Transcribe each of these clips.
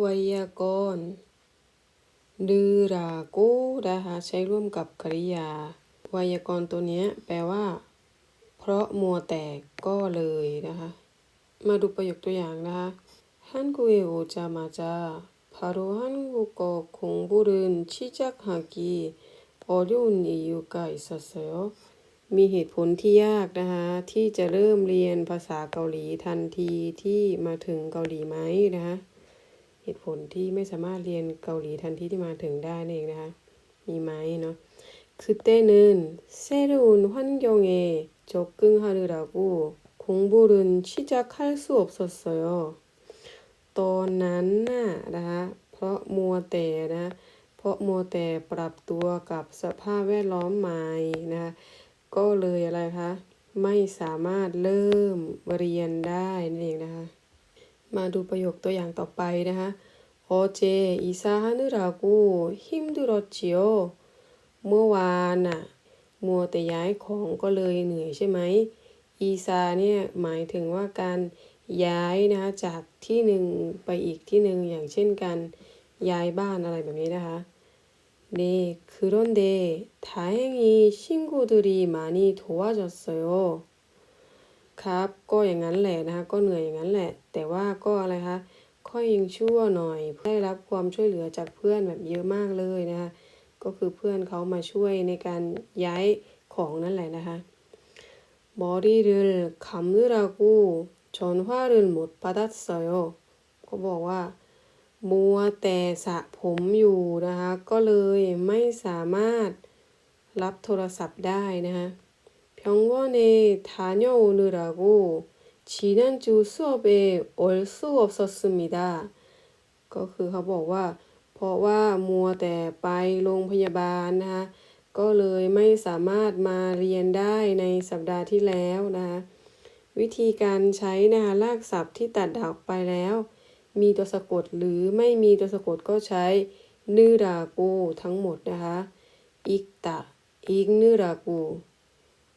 ไวยากรณ์ดูรากูนะคะใช้ร่วมกับกริยา ไวยากรณ์ตัวนี้แปลว่า เพราะมัวแตกก็เลยนะคะ มาดูประโยคตัวอย่างนะคะฮันกุเอโอจามาจาพาโรฮันกุโกคงบุรุนชิจักฮากิออยุนอิยุกาอิสเซลมีเหตุผลที่ยากนะคะที่จะเริ่มเรียนภาษาเกาหลีทันทีที่มาถึงเกาหลีไหมนะคะ เหตุผลที่ไม่สามารถเรียนเกาหลีทันทีที่มาถึงได้นั่นเองนะคะมีไหมเนาะ그때는새로운환경에적응하느라고공부를시작할수없었어요ตอนนั้นน่ะนะคะเพราะมัวแต่นะเพราะมัวแต่ปรับตัวกับสภาพแวดล้อมใหม่นะคะก็เลยอะไรคะไม่สามารถเริ่มเรียนได้นั่นเองนะคะ มาดูประโยคตัวอย่างต่อไปนะคะโอเจอิซาฮานุรากูหิมดูรจิโอเมื่อวานอะมัวแต่ย้ายของก็เลยเหนื่อยใช่ไหมอีซาเนี่ยหมายถึงว่าการย้ายนะคะจากที่หนึ่งไปอีกที่หนึ่งอย่างเช่นการย้ายบ้านอะไรแบบนี้นะคะเน่คือร่นเดทายงี้ชิงกูดูรีมานี่ทัวจัดเซโย ครับ ก็อย่างนั้นแหละนะคะ ก็เหนื่อยอย่างนั้นแหละ แต่ว่าก็อะไรคะค่อยยังชั่วหน่อยได้รับความช่วยเหลือจากเพื่อนแบบเยอะมากเลยนะคะก็คือเพื่อนเขามาช่วยในการย้ายของนั่นแหละนะคะบอดี้รลคำนึรากูชนว่าเริลหมดปัดัสเซโยก็บอกว่ามัวแต่สระผมอยู่นะคะ ก็เลยไม่สามารถรับโทรศัพท์ได้นะคะ 병원에 다녀오느라고 지난주 수업에 올 수 없었습니다. ก็คือเขาบอกว่า เพราะว่ามัวแต่ไปโรงพยาบาลนะคะ ก็เลยไม่สามารถมาเรียนได้ในสัปดาห์ที่แล้วนะคะ วิธีการใช้นะคะลากศัพท์ที่ตัดดอกไปแล้ว มีตัวสะกดหรือไม่มีตัวสะกดก็ใช้นืรากูทั้งหมดนะคะอิกตะอิกนืรากู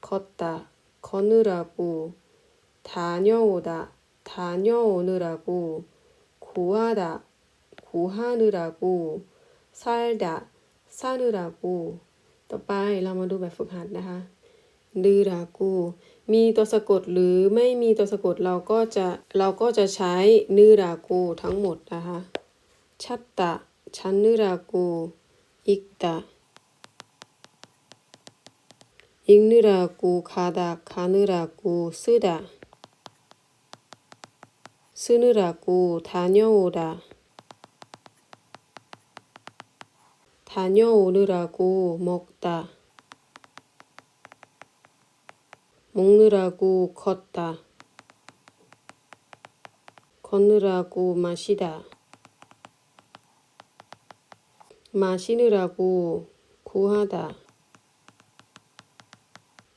걷다, 거느라고, 다녀오다, 다녀오느라고, 구하다, 구하느라고, 살다, 사느라고 ต่อไปเรามาดูแบบฝึกหัดนะคะ ดือรากู มีตัวสะกดหรือไม่มีตัวสะกดเราก็จะเราก็จะใช้นือรากูทั้งหมดนะคะชัตตะชันนือรากูอิกตะ 읽느라고 가다 가느라고 쓰다. 쓰느라고 다녀오다 다녀오느라고 먹다. 먹느라고 걷다. 걷느라고 마시다. 마시느라고 구하다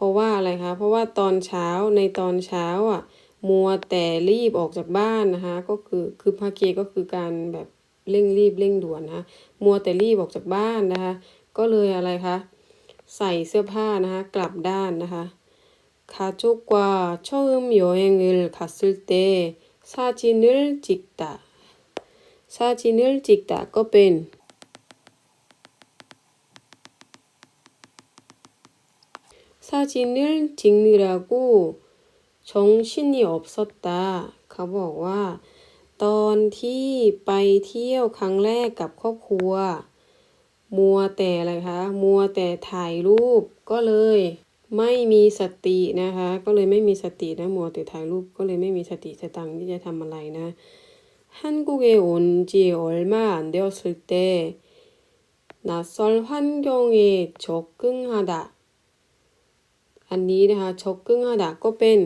ราะว่าอะไรคะ เพราะว่าตอนเช้าในตอนเช้าอ่ะ มัวแต่รีบออกจากบ้านนะคะ ก็คือคือพาเกก็คือการแบบเร่งรีบเร่งด่วนนะมัวแต่รีบออกจากบ้านนะคะ ก็เลยอะไรคะ ใส่เสื้อผ้านะคะกลับด้านนะคะ가족과처음여행을갔을때사진을찍다사진을찍다ก็เป็น 사진을 찍느라고 정신이 없었다 เขาบอกว่า ตอนที่ไปเที่ยวครั้งแรกกับครอบครัว มัวแต่อะไรคะ มัวแต่ถ่ายรูป ก็เลยไม่มีสตินะคะ ก็เลยไม่มีสตินะ มัวแต่ถ่ายรูป ก็เลยไม่มีสติสตังที่จะทำอะไรนะ한국에온지얼마안되었을때낯설환경에적응하다 อันนี้นะคะชกกึ่งอาดาก็เป็น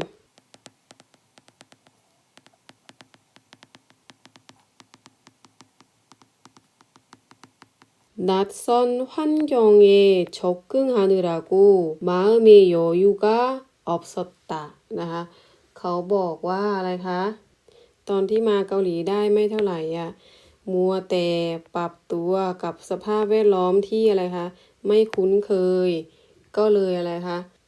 낯선 환경에 적응하느라고 마음의 여유가 없었다 นะคะ เขาบอกว่าอะไรคะ ตอนที่มาเกาหลีได้ไม่เท่าไหร่อ่ะ มัวแต่ปรับตัวกับสภาพแวดล้อมที่อะไรคะ ไม่คุ้นเคย ก็เลยอะไรคะ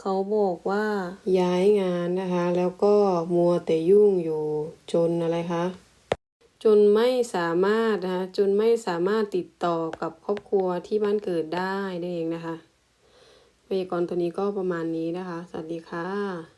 เขาบอกว่าย้ายงานนะคะ แล้วก็มัวแต่ยุ่งอยู่จนอะไรคะจนไม่สามารถนะคะจนไม่สามารถติดต่อกับครอบครัวที่บ้านเกิดได้นั่นเองนะคะไวยากรณ์ตัวนี้ก็ประมาณนี้นะคะ สวัสดีค่ะ